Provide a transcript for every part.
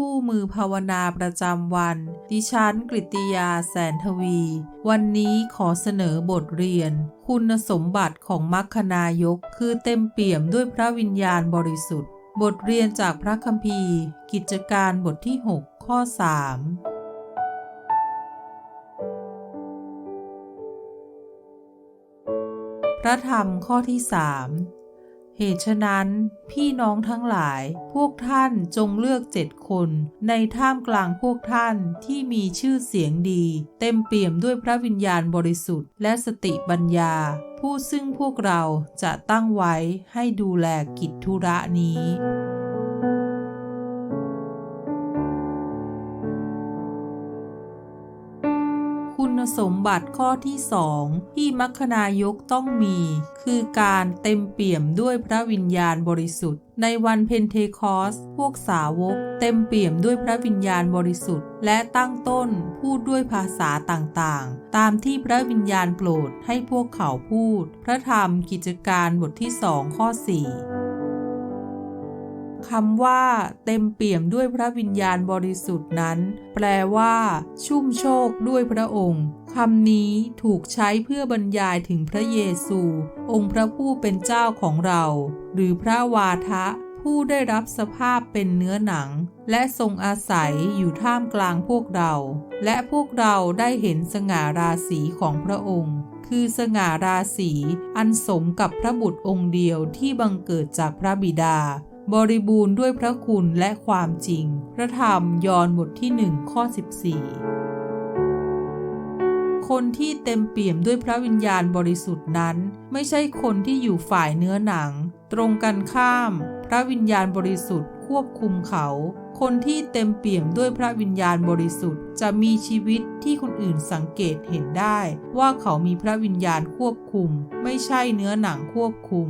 คู่มือภาวนาประจำวัน ดิฉันกริติยาแสนทวี วันนี้ขอเสนอบทเรียน คุณสมบัติของมัคคณายก คือเต็มเปี่ยมด้วยพระวิญญาณบริสุทธิ์ บทเรียนจากพระคัมภีร์ กิจการบทที่ 6 ข้อ3พระธรรมข้อที่สาม เหตุฉะนั้นพี่น้องทั้งหลายพวกท่านจงเลือกเจ็ดคน ในท่ามกลางพวกท่านที่มีชื่อเสียงดี เต็มเปี่ยมด้วยพระวิญญาณบริสุทธิ์และสติปัญญา ผู้ซึ่งพวกเราจะตั้งไว้ให้ดูแลกิจธุระนี้ สมบัติข้อที่สองที่มัคคณายกต้องมี คือการเต็มเปี่ยมด้วยพระวิญญาณบริสุทธิ์ ในวันเพนเทคอส พวกสาวก เต็มเปี่ยมด้วยพระวิญญาณบริสุทธิ์ และตั้งต้นพูดด้วยภาษาต่างๆ ตามที่พระวิญญาณโปรดให้พวกเขาพูด พระธรรมกิจการบทที่สองข้อสี่ คำว่า เต็มเปี่ยมด้วยพระวิญญาณบริสุทธิ์นั้น แปลว่า ชุ่มโชคด้วยพระองค์คำนี้ถูกใช้เพื่อบรรยายถึงพระเยซู องค์พระผู้เป็นเจ้าของเรา หรือพระวาทะ ผู้ได้รับสภาพเป็นเนื้อหนัง และทรงอาศัยอยู่ท่ามกลางพวกเรา และพวกเราได้เห็นสง่าราศีของพระองค์คือสง่าราศีอันสมกับพระบุตรองค์เดียวที่บังเกิดจากพระบิดา บริบูรณ์ด้วยพระคุณและความจริง พระธรรมยอห์นบทที่หนึ่งข้อ 14 คนที่เต็มเปี่ยมด้วยพระวิญญาณบริสุทธิ์นั้น ไม่ใช่คนที่อยู่ฝ่ายเนื้อหนัง ตรงกันข้าม พระวิญญาณบริสุทธิ์ควบคุมเขา คนที่เต็มเปี่ยมด้วยพระวิญญาณบริสุทธิ์ จะมีชีวิตที่คนอื่นสังเกตเห็นได้ ว่าเขามีพระวิญญาณควบคุม ไม่ใช่เนื้อหนังควบคุม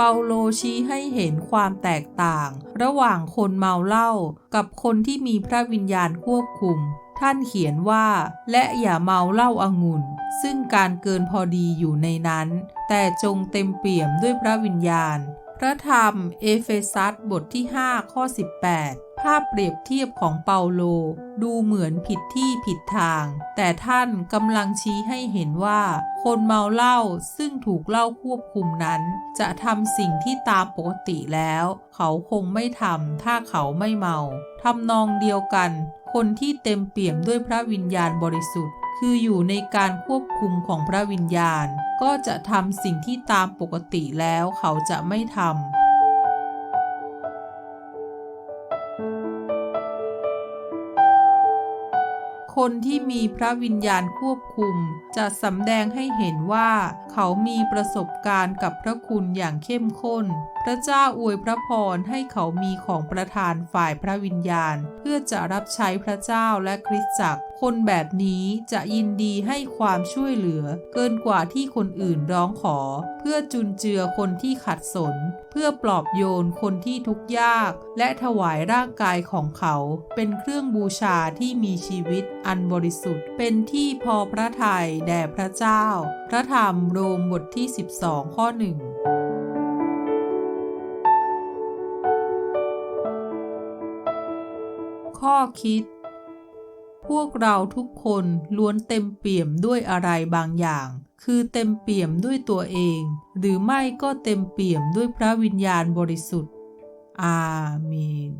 เปาโลชี้ให้เห็นความแตกต่าง ระหว่างคนเมาเหล้ากับคนที่มีพระวิญญาณควบคุม ท่านเขียนว่า และอย่าเมาเหล้าอางุ่น ซึ่งการเกินพอดีอยู่ในนั้น แต่จงเต็มเปี่ยมด้วยพระวิญญาณ พระธรรมเอเฟซัสบทที่ 5 ข้อ 18 ภาพเปรียบเทียบของเปาโล ดูเหมือนผิดที่ผิดทาง แต่ท่านกำลังชี้ให้เห็นว่า คนเมาเหล้าซึ่งถูกเหล้าควบคุมนั้น จะทำสิ่งที่ตามปกติแล้ว เขาคงไม่ทำถ้าเขาไม่เมาทำนองเดียวกัน คนที่เต็มเปี่ยมด้วยพระวิญญาณบริสุทธิ์ คืออยู่ในการควบคุมของพระวิญญาณ ก็จะทำสิ่งที่ตามปกติแล้วเขาจะไม่ทำคนที่มีพระวิญญาณควบคุม จะสำแดงให้เห็นว่า เขามีประสบการณ์กับพระคุณอย่างเข้มข้น พระเจ้าอวยพระพรให้เขามีของประทานฝ่ายพระวิญญาณ เพื่อจะรับใช้พระเจ้าและคริสตจักร คนแบบนี้จะยินดีให้ความช่วยเหลือ เกินกว่าที่คนอื่นร้องขอ เพื่อจุนเจือคนที่ขัดสน เพื่อปลอบโยนคนที่ทุกข์ยาก และถวายร่างกายของเขา เป็นเครื่องบูชาที่มีชีวิตอันบริสุทธิ์ เป็นที่พอพระทัยแด่พระเจ้า พระธรรมโรมบทที่ 12 ข้อหนึ่งข้อคิด พวกเราทุกคนล้วนเต็มเปี่ยมด้วยอะไรบางอย่าง คือเต็มเปี่ยมด้วยตัวเอง หรือไม่ก็เต็มเปี่ยมด้วยพระวิญญาณบริสุทธิ์ อาเมน